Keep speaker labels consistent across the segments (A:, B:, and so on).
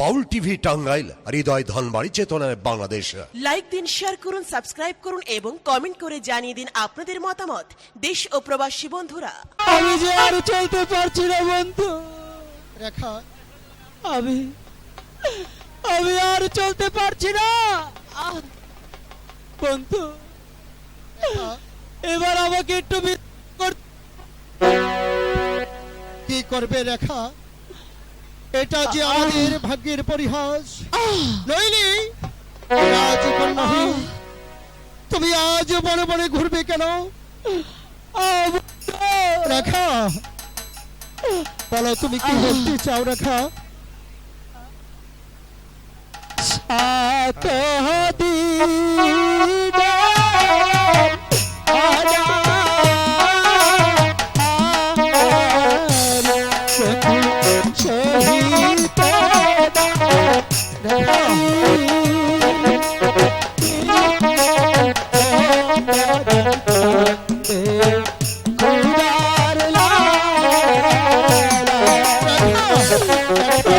A: বাউল TV Tangail হৃদয় ধনবাড়ি চেতনায় Bangladesh.
B: Like দিন share করুন সাবস্ক্রাইব করুন এবং কমেন্ট করে জানিয়ে দিন আপনাদের মতামত। দেশ ও প্রবাসী বন্ধুরা।
C: আমি যে আর চলতে পারছি না বন্ধু।
D: রেখা
C: আমি আমি আর চলতে পারছি না। বন্ধু এবার আমাকে একটু কর-
D: কি করবে রেখা? এটা যে আমাদের ভাগ্যের পরিহাস। নইলে তুমি আজ বনে বনে ঘুরবে কেন! রেখা। বলো তুমি কি বলতে চাও রাখা?
C: সাত দিনের
D: রেখা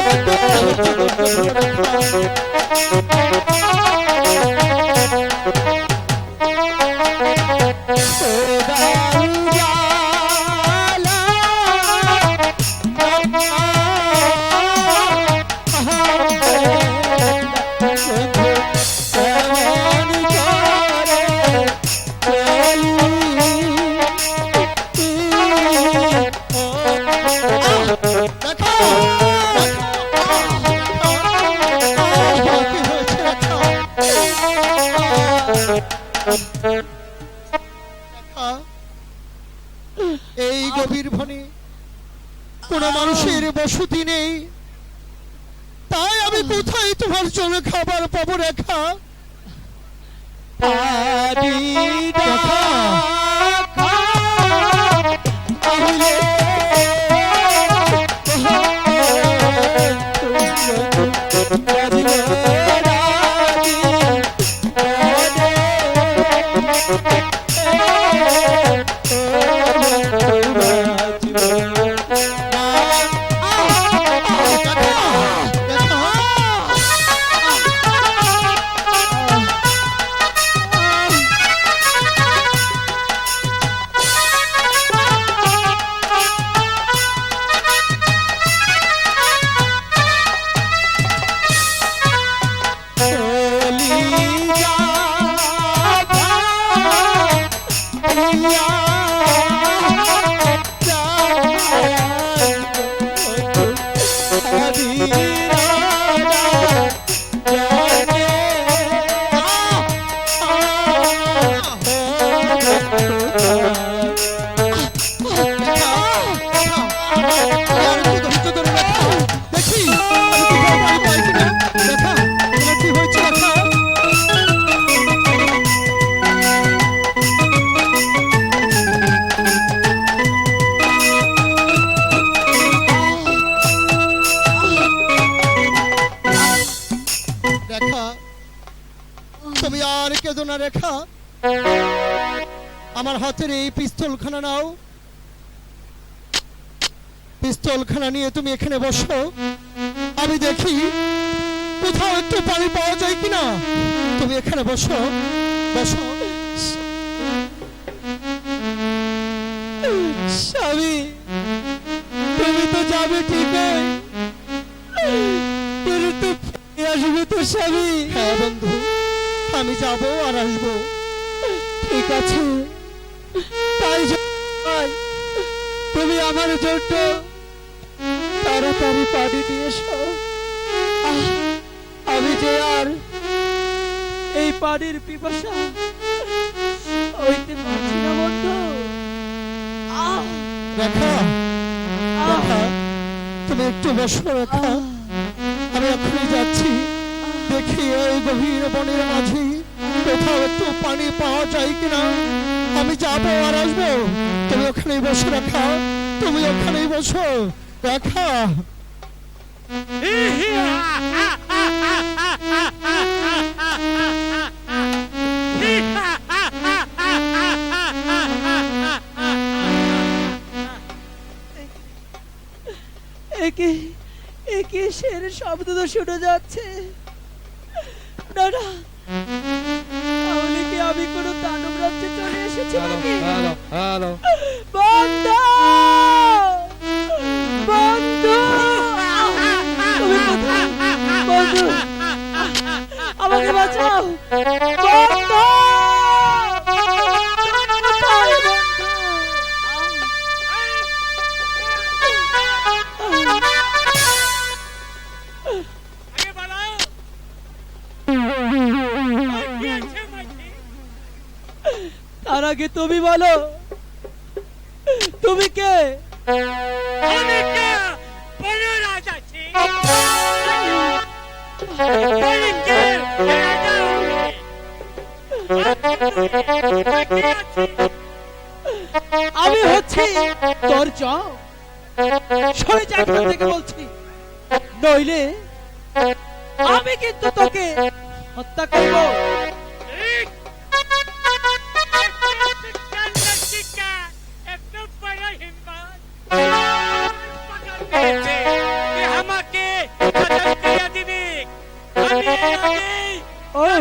D: এই গভীর বনে কোন মানুষের বসতি নেই। তাই আমি কোথায় তোমার জন্য খাবার পাবো রেখা? দেখি রেখা। তুমি আর কেঁদো না রেখা। আমার হাতের এই পিস্তলখানা নাও। পিস্তলখানা নিয়ে তুমি এখানে বসো। আমি দেখি কোথাও একটু পানি পাওয়া যায় কিনা। তুমি এখানে বসো। বসো।
C: স্বামী, তুমি তো যাবে ঠিকই। আসবে তো স্বামী
D: হ্যাঁ বন্ধু আমি যাব আর আসব।
C: ঠিক আছে। তাই তুমি আমার জন্য তাড়াতাড়ি পানি নিয়ে এসো। আমি যে আর এই পানির পিপাসা হইতে পারছি না বন্ধু।
D: তুমি একটু বসো রেখা। আমি এখনই যাচ্ছি। দেখি এই গভীর বনের মাঝে, কোথাও একটু পানি পাওয়া যায় কিনা? আমি যাব আর আসব। তুমি ওখানেই বসে রেখা। তুমি ওখানেই বসো। রেখা।
C: একে একে শের শব্দ তো শুনে যাচ্ছে। না তাহলে কি আমি কোনো দানব রাজ্যে চলে এসেছি নাকি
E: হ্যালো
C: বন্ধু! বন্ধু! তুমি কোথায় বন্ধু! আমাকে বাঁচাও! বন্ধু!
E: আগে
C: তুমি বলো। তুমি কে?
E: আমি
C: হচ্ছি তোর জম সরে যা থেকে বলছি। নইলে আমি কিন্তু তোকে হত্যা করব।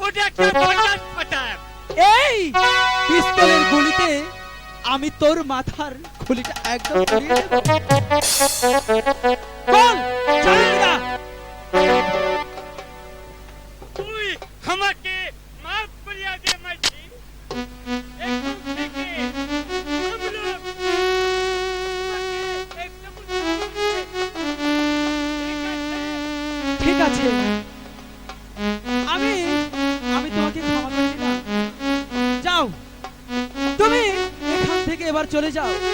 E: ওটা
C: এই পিস্তলের গুলিতে আমি তোর মাথার খুলিটা একদম উড়িয়ে দেব। বল চালিয়ে যা।
E: তুই আমাকে মাফ করিয়া দে মাঝি
C: Joe.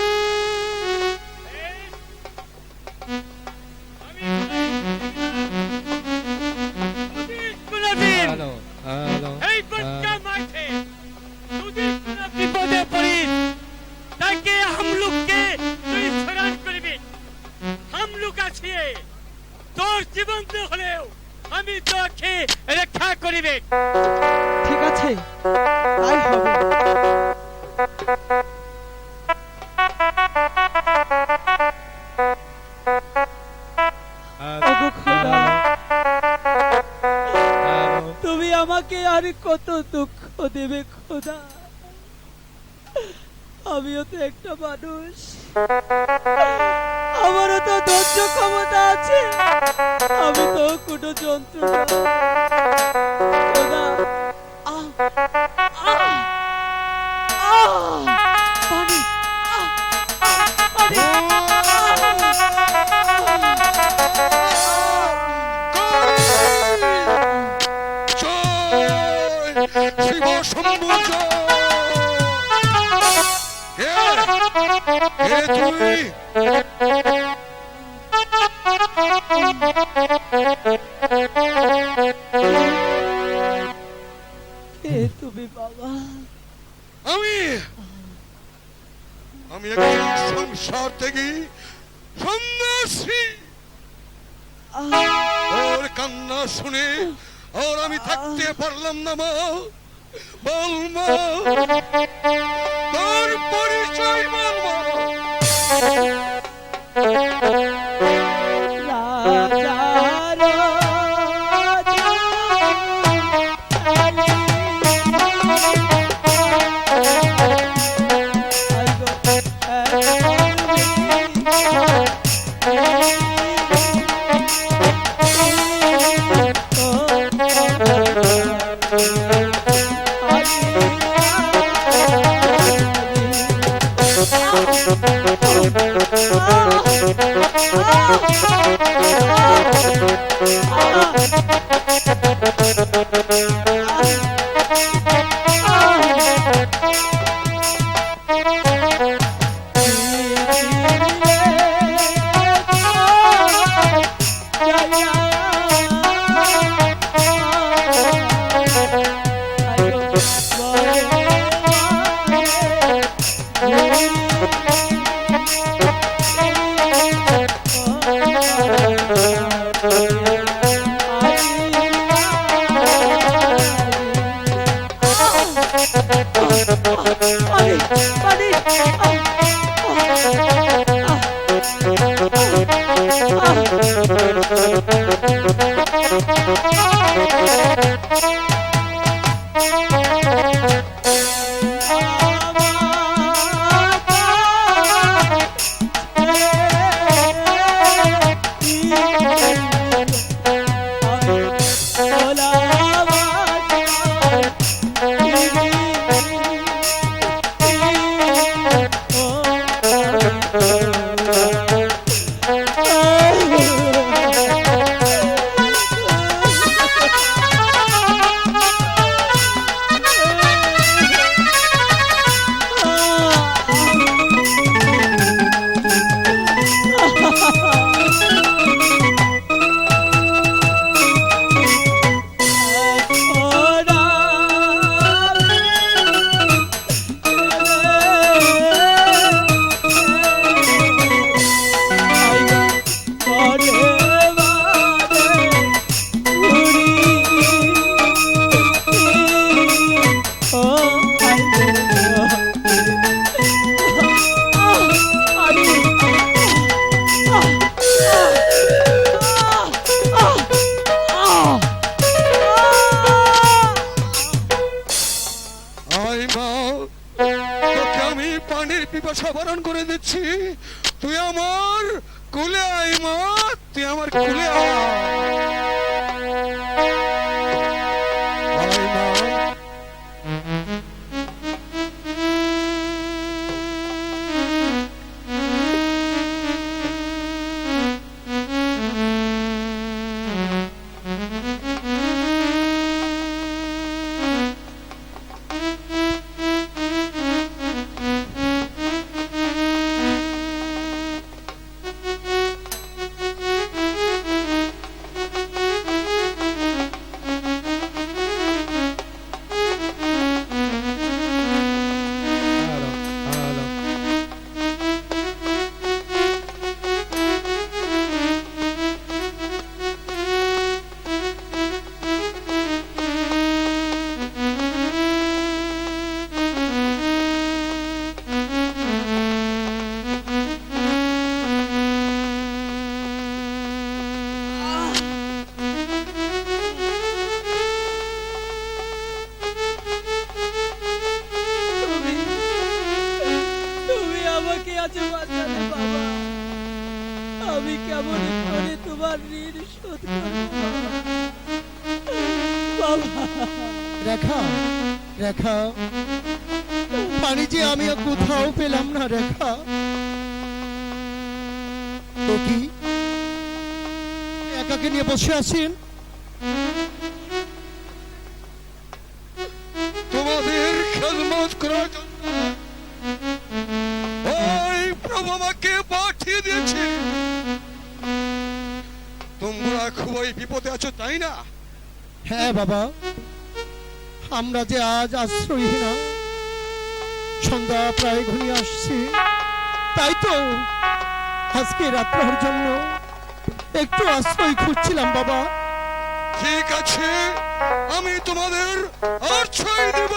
C: মানুষ। আমারও তো ধৈর্য ক্ষমতা আছে। আমি তো কোনো যন্ত্র
A: তুই
C: কে তুমি বাবা।
A: আমি? আমি এখন সংসার থেকে সন্ন্যাসী। ওর কান্না শুনে আর আমি থাকতে পারলাম না মা। বল মা। তোর পরিচয় বল
C: আয় দিচ্ছি তুই আমার কুলে আয় মা তুই আমার কুলে আয়।
D: রেখা। দেখি একাকে নিয়ে বসে আছেন?
C: তোমাদের খেদমত করার জন্য প্রভু আমাকে পাঠিয়ে দিয়েছে। তোমরা খুবই বিপদে আছো, তাই না?
D: হ্যাঁ বাবা। আমরা যে আজ আশ্রয়হীনা। সন্ধ্যা প্রায় ঘনিয়ে আসছে। তাই তো আজকে রাত্রের জন্য একটু আশ্রয় খুঁজছিলাম বাবা।
C: ঠিক আছে আমি তোমাদের আশ্রয় দেব।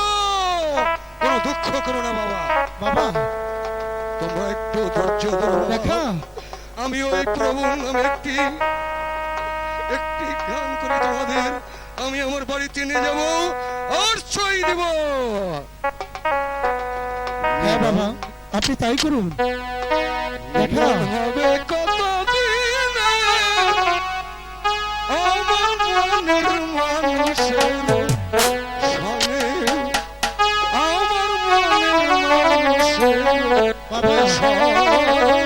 C: কোনো দুঃখ করো না বাবা।
D: বাবা।
C: তোমরা একটু ধৈর্য ধরো
D: দেখা।
C: আমি ওই প্রভু নামে একটি একটি গান করে তোমাদের আমি আমার বাড়িতে নিয়ে যাব আশ্রয় দেব।
D: হ্যাঁ বাবা। আপনি তাই করুন। দেখা।
C: হবে কতদিন? আমার মনের মানুষের আমার মনের মানুষের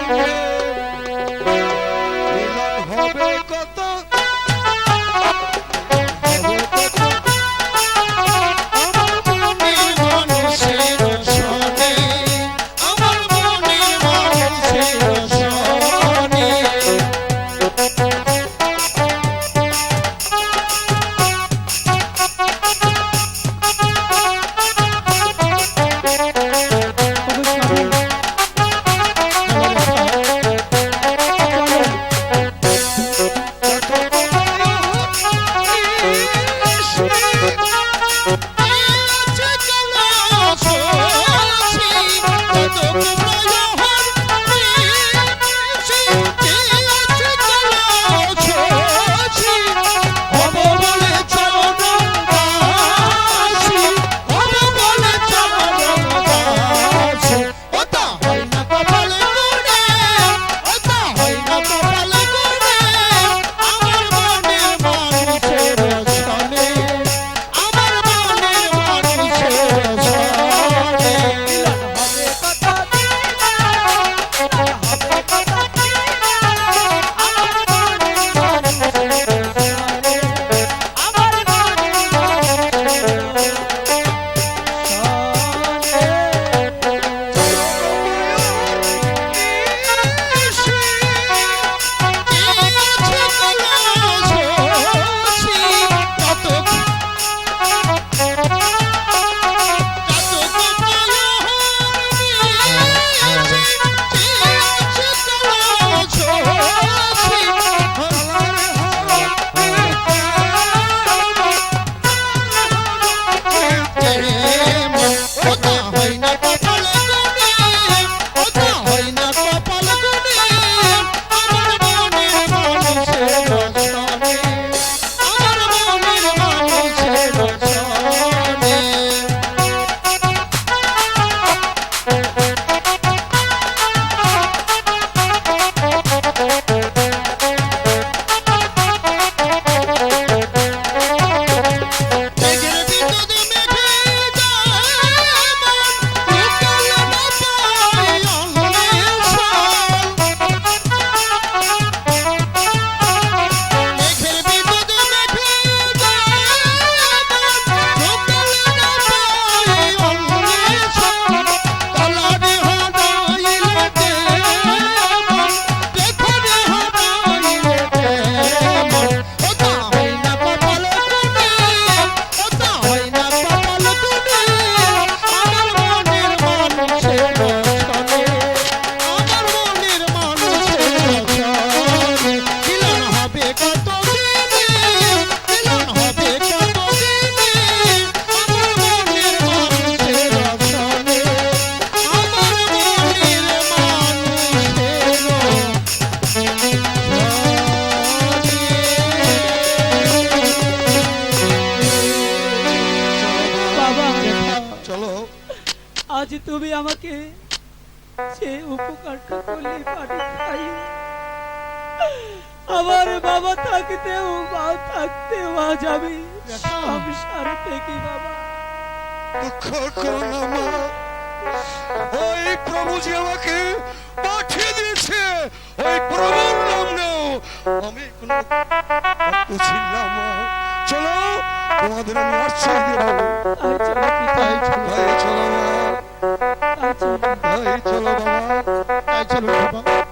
C: আমার বাবা থাকতেও মা থাকতে আজ সংসার থেকে বাবা
A: ওই প্রভু যে আমাকে পাঠিয়ে দিয়েছে ওই প্রভুর নাম নেও। আমি কোনো চলো তোমাদের আমি আশ্রয় চলো ভাই চলো ভাই Absolute.